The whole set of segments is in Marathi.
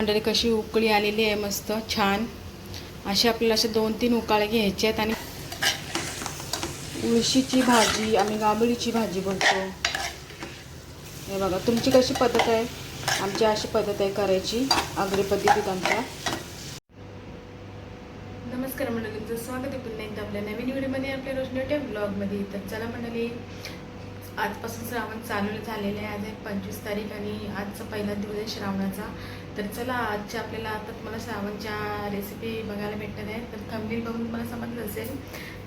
मंडळी कशी उकळी आलेली आहे मस्त छान. असे आपल्याला असे दोन तीन उकाळे घ्यायचे आहेत आणि उळशीची भाजी आम्ही गाबळीची भाजी बोलतो हे बघा तुमची कशी पद्धत आहे? आमची अशी पद्धत आहे करायची आगरी पद्धतीत आमच्या नमस्कार मंडळींचं स्वागत आहे पुन्हा एकदा आपल्या नवीन व्हिडिओमध्ये आपल्या रोज ब्लॉगमध्ये. तर चला मंडळी आजपासून श्रावण चालू झालेलं आहे. आज आहे पंचवीस तारीख आणि आजचा पहिला दिवस आहे श्रावणाचा. तर चला आजच्या आपल्याला आता तुम्हाला श्रावणच्या रेसिपी बघायला भेटणार आहे. तर थंबील बघून तुम्हाला समजलं असेल.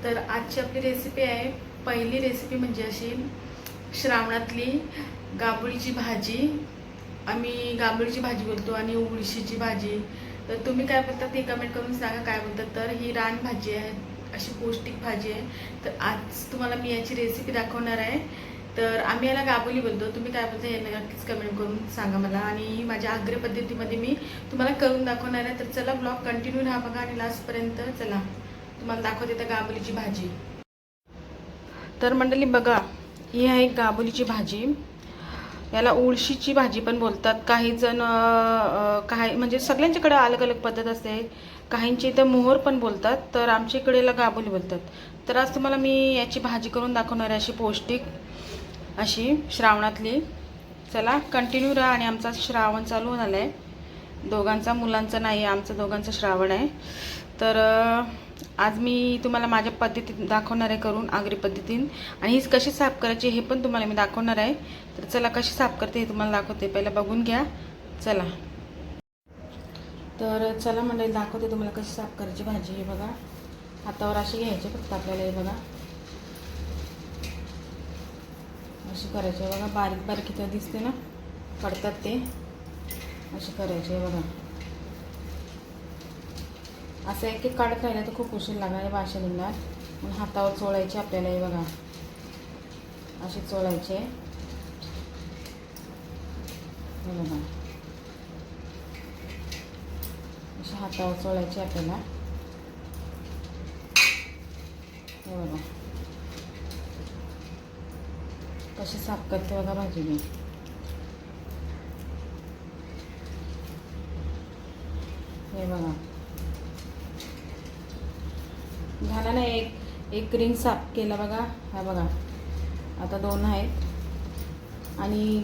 तर आजची आपली रेसिपी आहे. पहिली रेसिपी म्हणजे अशी श्रावणातली गाबुळीची भाजी. आम्ही गाबुळीची भाजी बोलतो आणि उळशीची भाजी. तर तुम्ही काय बोलतात ते कमेंट करून सांगा काय बोलतात. तर ही रान भाजी आहे अशी पौष्टिक भाजी आहे. तर आज तुम्हाला मी याची रेसिपी दाखवणार आहे. तर आम्ही याला गाबोली बोलतो. तुम्ही काय बोलता हे नक्कीच कमेंट करून सांगा मला. आणि माझ्या आग्रे पद्धतीमध्ये मी तुम्हाला करून दाखवणार आहे. तर चला ब्लॉग कंटिन्यू राहा बघा आणि लास्टपर्यंत चला. तुम्हाला दाखवते तर गाबोलीची भाजी. तर मंडळी बघा ही आहे गाबोलीची भाजी. याला उळशीची भाजी पण बोलतात. काही जण काही म्हणजे सगळ्यांच्याकडे अलग अलग पद्धत असते. काहींची इथं मोहर पण बोलतात. तर आमच्या इकडे याला गाबोली बोलतात. तर आज तुम्हाला मी याची भाजी करून दाखवणार आहे अशी पौष्टिक अशी श्रावणातली. चला कंटिन्यू राहा आणि आमचा श्रावण चालू झाला आहे दोघांचा मुलांचा नाही आमचं दोघांचं श्रावण आहे. तर आज मी तुम्हाला माझ्या पद्धतीत दाखवणार आहे करून आगरी पद्धतीने. आणि हीच कशी साफ करायची हे पण तुम्हाला मी दाखवणार आहे. तर चला कशी साफ करते हे तुम्हाला दाखवते. पहिलं बघून घ्या. चला. तर चला मंडळी दाखवते तुम्हाला कशी साफ करायची भाजी. हे बघा. हातावर अशी घ्यायची फक्त आपल्याला हे बघा. अशी करायची आहे. बघा बारीक बारीक इथं दिसते ना? पडतात ते. अशी करायची आहे बघा. असं एक एक काढत राहिलं तर खूप उशीर लागणार भाषा निघणार. मग हातावर चोळायचे आपल्याला हे बघा. अशी चोळायचे हे बघा. अशी हातावर चोळायची आपल्याला. हे बघा. कशी साफ करते बघा भाजी मी हे बघा. झाला ना एक एक रिंग साफ केला बघा. हा बघा. आता दोन आहेत. आणि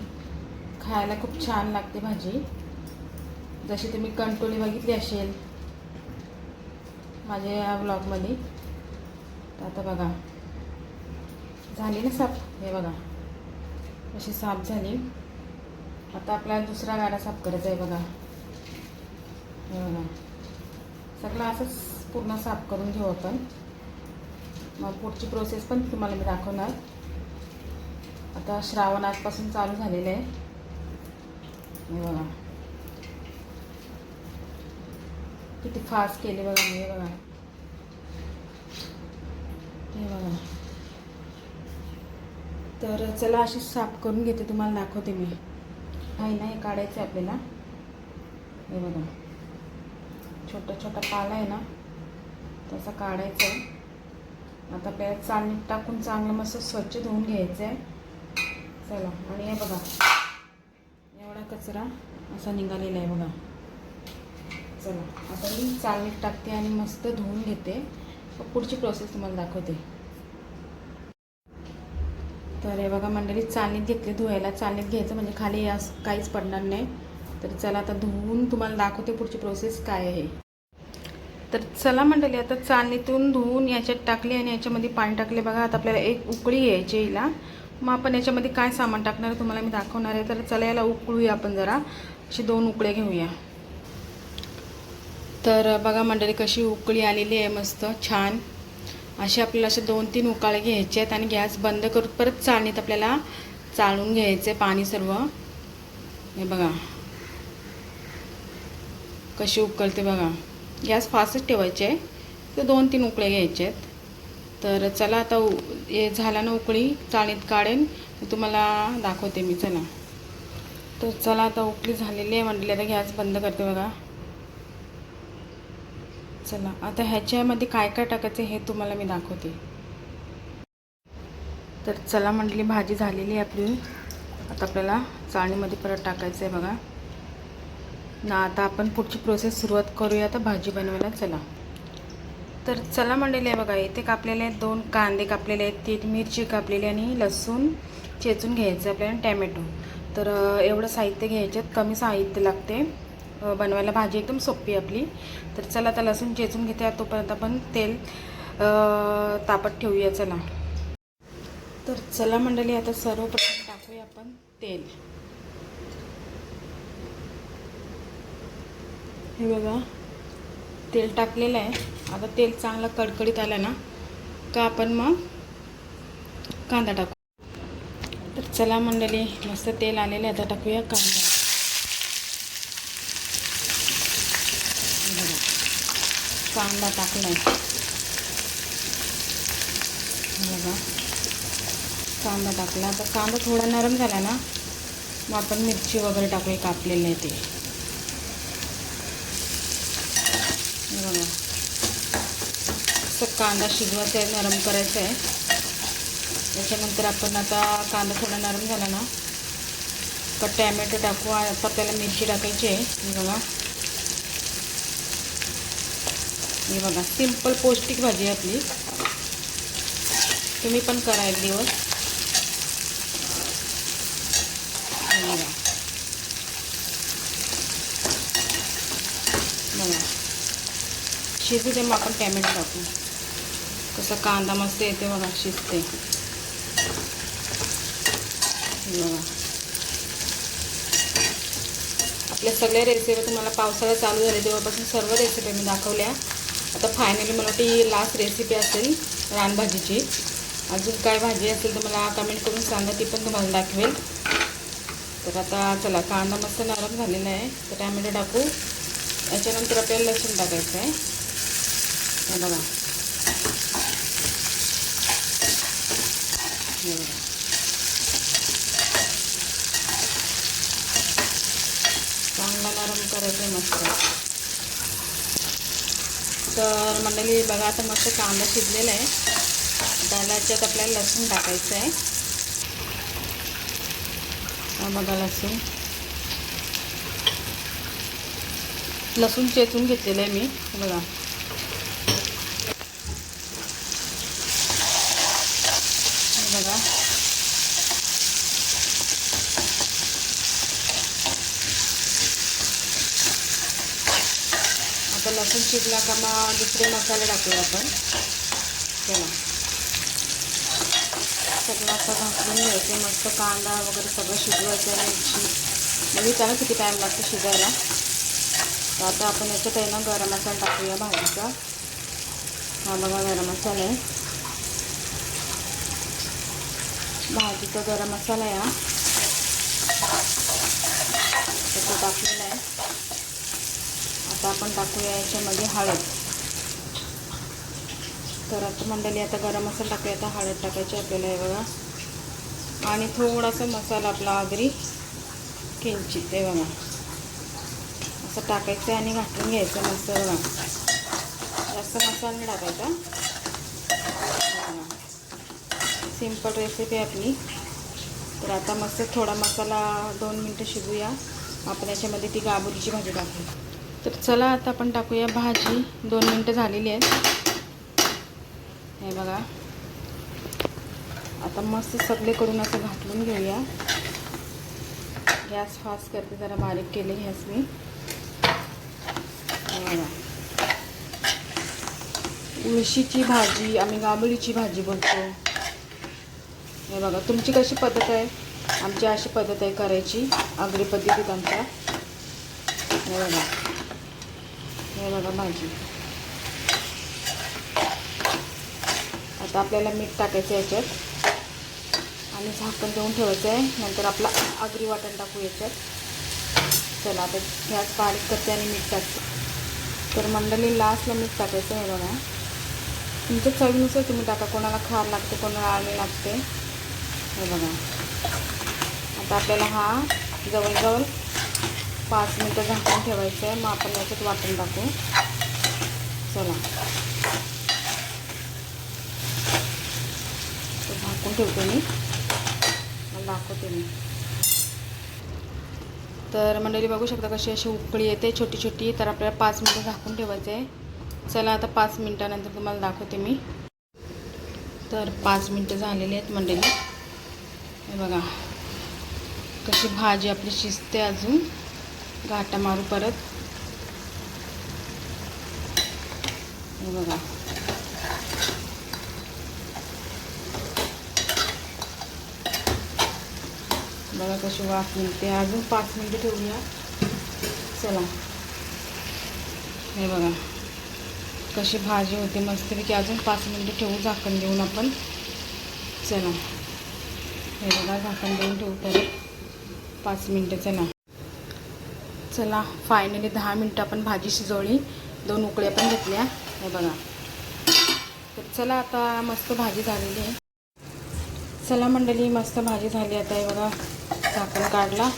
खायला खूप छान लागते भाजी. जशी तुम्ही कंटोली बघितली असेल माझ्या या ब्लॉगमध्ये तर आता बघा. झाली ना साफ? हे बघा. अशी साफ झाली. आता आपल्याला दुसरा गाडा साफ करायचा आहे बघा. बघा सगळं असंच पूर्ण साफ करून घेऊ आपण. मग पुढची प्रोसेस पण तुम्हाला मी दाखवणार. आता श्रावण आजपासून चालू झालेलं आहे. बघा. किती फास्ट केले बघा मी बघा हे बघा तर चला अशी साफ करून घेते तुम्हाला दाखवते मी. काही नाही काढायचं आहे आपल्याला. हे बघा. छोटा छोटा पाला आहे ना तसा काढायचा आहे आता आपल्याला चालणीत टाकून चांगलं मस्त स्वच्छ धुवून घ्यायचं आहे चला आणि हे बघा. एवढा कचरा असा निघालेला आहे बघा. चला आता मी चालणीत टाकते आणि मस्त धुवून घेते. पुढची प्रोसेस तुम्हाला दाखवते. तर हे बघा मंडळी चालणीत घेतले धुवायला चालणीत घ्यायचं म्हणजे खाली असं काहीच पडणार नाही. तर चला आता धुवून तुम्हाला दाखवते पुढची प्रोसेस काय आहे. तर चला मंडळी आता चालणीतून धुवून याच्यात टाकले आणि याच्यामध्ये पाणी टाकले. बघा आता आपल्याला एक उकळी यायची हिला. मग आपण याच्यामध्ये काय सामान टाकणार आहे तुम्हाला मी दाखवणार आहे. तर चला याला उकळूया आपण जरा. अशी दोन उकळे घेऊया. तर बघा मंडळी कशी उकळी आलेली आहे मस्त छान. असे आपल्याला असे दोन तीन उकाळे घ्यायचे आहेत आणि गॅस बंद करून परत चाळणीत आपल्याला चाळून घ्यायचे पाणी सर्व. हे बघा. कशी उकळते बघा. गॅस फास्टच ठेवायचे आहे. तर दोन तीन उकळे घ्यायचे आहेत. तर चला आता उ हे झाला ना उकळी चाळणीत काढेन. तुम्हाला दाखवते मी. चला. तर चला आता उकळी झालेली आहे. म्हटली आता गॅस बंद करते बघा. चला आता ह्याच्यामध्ये काय काय टाकायचं हे तुम्हाला मी दाखवते. तर चला म्हटली भाजी झालेली आहे आपली. आता आपल्याला चाळणीमध्ये परत टाकायचं आहे बघा. ना आता आपण पुढची प्रोसेस सुरुवात करूया आता भाजी बनवायला. चला. तर चला मंडळी आहे बघा इथे कापलेले आहेत दोन कांदे कापलेले आहेत तीन मिरची कापलेली आणि लसूण चेचून घ्यायचं आपल्याला टॅमॅटो. तर एवढं साहित्य घ्यायच्यात कमी साहित्य लागते. बनवायला भाजी एकदम सोपी आपली. तर चला आता लसूण चेचून घेते तोपर्यंत आपण तेल तापत ठेवूया. चला. तर चला मंडळी आता सर्वप्रथम टाकूया आपण तेल. हे बघा तेल टाकलेलं आहे. आता तेल चांगलं कडकडीत आलं ना का आपण मग कांदा टाकू? तर चला मंडळी मस्त तेल आलेलं आहे. आता टाकूया कांदा हे बघा कांदा टाकला आहे बघा. कांदा टाकला. तर कांदा थोडा नरम झाला ना मग आपण मिरची वगैरे टाकूया कापलेली आहे ते. बघा. असं कांदा शिजवायचा आहे नरम करायचा आहे. त्याच्यानंतर आपण आता कांदा थोडा नरम झाला ना तर टॅमॅटो टाकू आता त्याला मिरची टाकायची आहे. बघा. हे बघा सिंपल पौष्टिक भाजी आहे आपली. तुम्ही पण करा एक दिवस. बघा. बघा. शिजू दे मग आपण टॅमेटो टाकू. कसं कांदा मस्त येते बघा शिजते बघा. आपल्या सगळ्या रेसिपी तुम्हाला पावसाळा चालू झाले तेव्हापासून सर्व रेसिपी मी दाखवल्या. आता फायनली मला वाटते लास्ट रेसिपी असेल रानभाजीची. अजून काय भाजी असेल तर मला कमेंट करून सांगा ती पण तुम्हाला दाखवेल. तर आता चला कांदा मस्त नरम झालेला आहे. तर टॅमॅटो टाकू. याच्यानंतर आपल्याला लसूण टाकायचं आहे. बघा. बघा. चांगला नरम करायचं आहे मस्त. तर मंडळी बघा आता मस्त कांदा शिजलेला आहे. दालाच्यात आपल्याला लसूण टाकायचं आहे. बघा लसूण. लसूण चेचून घेतलेलं आहे मी बघा हे बघा आता लसूण शिजला का मग दुसरे मसाले टाकूया आपण. चला. सगळं आता घासून घ्यायचे मस्त कांदा वगैरे सगळं शिजवायचं मिरची. म्हणजे त्याला किती टाईम लागतो शिजायला? तर आता आपण याच्यात आहे ना गरम मसाला टाकूया भाजीचा. हा बघा गरम मसाला आहे. भाजीचा गरम मसाला आहे हा. टाकलेला आपण टाकूया याच्यामध्ये हळद. तर आता मंडळी आता गरम मसाला टाकूया. आता हळद टाकायची आपल्याला हे बघा. आणि थोडासा मसाला आपला आगरी किंचित हे बघा. असं टाकायचं आणि घाटून घ्यायचं मस्त बघा. जास्त मसाला नाही टाकायचा. सिंपल रेसिपी आपली. तर आता मस्त थोडा मसाला दोन मिनटं शिजूया. आपण याच्यामध्ये ती गाबुरीची भाजी टाकू तर चला आता आपण टाकूया भाजी. दोन मिनटं झालेली आहेत. हे बघा. आता मस्त सगळे करून असं घातलून घेऊया. गॅस फास्ट करते जरा बारीक केले गॅस मी. उळशीची भाजी आम्ही गाबुलीची भाजी बोलतो हे बघा तुमची कशी पद्धत आहे? आमची अशी पद्धत आहे करायची आगरी पद्धतीत आमच्या. हे बघा. हे बघा भाजी आता आपल्याला मीठ टाकायचं आहे याच्यात. आणि झाकण देऊन ठेवायचं आहे. नंतर आपला आगरी वाटण टाकू याच्यात. चला आता गॅस बारीक करते आणि मीठ टाकते. तर मंडळी लास्टला मीठ टाकायचं आहे बघा. तुमच्या चवीनुसार तुम्ही टाका. कोणाला खार लागते कोणाला आळणी लागते. हे बघा. आता आपल्याला हा जवळजवळ पाच मिनटं झाकून ठेवायचं आहे मग आपण याच्यात वाटण टाकू. चला. तर झाकून ठेवतो मी. दाखवते मी. तर मंडळी बघू शकता कशी अशी उकळी येते छोटी छोटी. तर आपल्याला पाच मिनटं झाकून ठेवायचं आहे चला आता पाच मिनटानंतर तुम्हाला दाखवते मी. तर पाच मिनटं झालेली आहेत मंडळी. हे बघा. कशी भाजी आपली शिजते अजून. घाटा मारू परत. हे बघा. बघा कशी वाफ निघते. अजून पाच मिनटं ठेवूया. चला. हे बघा. कशी भाजी होते मस्तपैकी. अजून पाच मिनटं ठेवू झाकण देऊन आपण. चला. हे बघा झाकण देऊन ठेवू परत. पाच मिनटं चला. चला फायनली दहा मिनटं आपण भाजी शिजवली. दोन उकळ्या पण घेतल्या. हे बघा. तर चला आता मस्त भाजी झालेली आहे. चला मंडळी मस्त भाजी झाली. आता हे बघा झाकण काढला.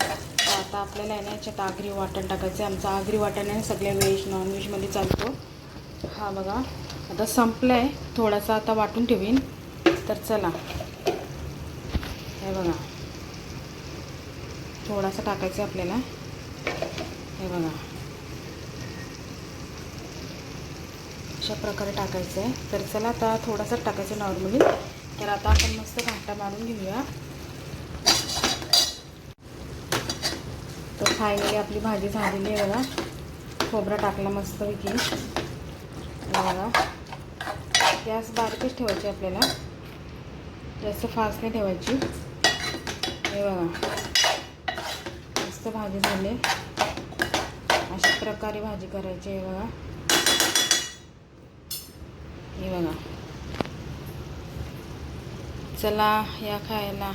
तर आता आपल्याला आहे ना याच्यात आगरी वाटण टाकायचं आहे आमचं आगरी वाटण आहे सगळ्या व्हेज नॉनव्हेजमध्ये चालतो. हा बघा. आता संपलं आहे थोडासा आता वाटून ठेवीन. तर चला. हे बघा. थोडासा टाकायचं आहे आपल्याला. हे बघा. अशा प्रकारे टाकायचं आहे तर चला आता थोडासा टाकायचं नॉर्मली. तर आता आपण मस्त घाटा मारून घेऊया. तर फायनली आपली भाजी झालेली आहे बघा. खोबरा टाकला मस्तपैकी. हे बघा. गॅस बारीकच ठेवायची आपल्याला. जास्त फास्ट नाही ठेवायची. हे बघा. मस्त भाजी झाली. अशा प्रकारे भाजी करायची आहे बघा. हे बघा. चला या खायला.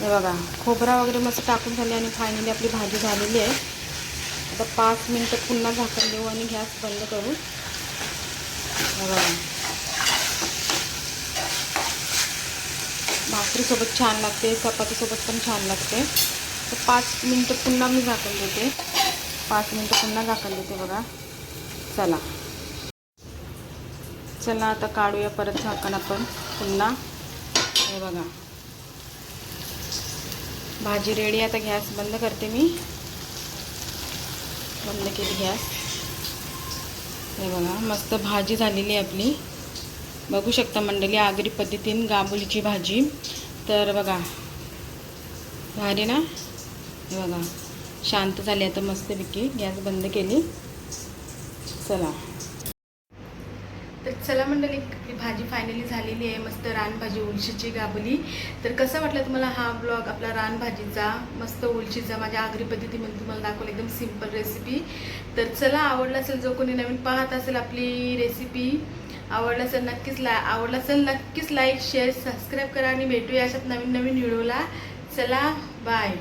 हे बघा खोबरा वगैरे मस्त टाकून झाले आणि फायनली आपली भाजी झालेली आहे. आता पाच मिनटं पुन्हा झाकण देऊ आणि गॅस बंद करू. हे बघा. भाकरीसोबत छान लागते चपातीसोबत पण छान लागते. तर पाच मिनटं पुन्हा मी झाकण देते. पाच मिनटं पुन्हा झाकण देते बघा. चला. चला आता काढूया परत झाकण आपण. पुन्हा. हे बघा. भाजी रेडी आता गॅस बंद करते मी. बंद केली गॅस. हे बघा मस्त भाजी झालेली आहे आपली. बघू शकता मंडळी आगरी पद्धतीने गाबुलीची भाजी. तर बघा. भारी ना? हे बघा. शांत झाली आता मस्तपैकी. गॅस बंद केली. चला. तर चला मंडळी भाजी फायनली झालेली आहे. मस्त रानभाजी उलशीची गाबली. तर कसं वाटलं तुम्हाला हा ब्लॉग आपला रानभाजीचा? मस्त उलशीचा माझ्या आगरी पद्धतीमध्ये तुम्हाला दाखवलं एकदम सिंपल रेसिपी तर चला आवडला असेल जो कोणी नवीन पाहत असेल आपली रेसिपी आवडलं असेल नक्कीच ला आवडलं असेल नक्कीच लाईक शेअर सबस्क्राईब करा आणि भेटूया अशात नवीन नवीन व्हिडिओला. चला बाय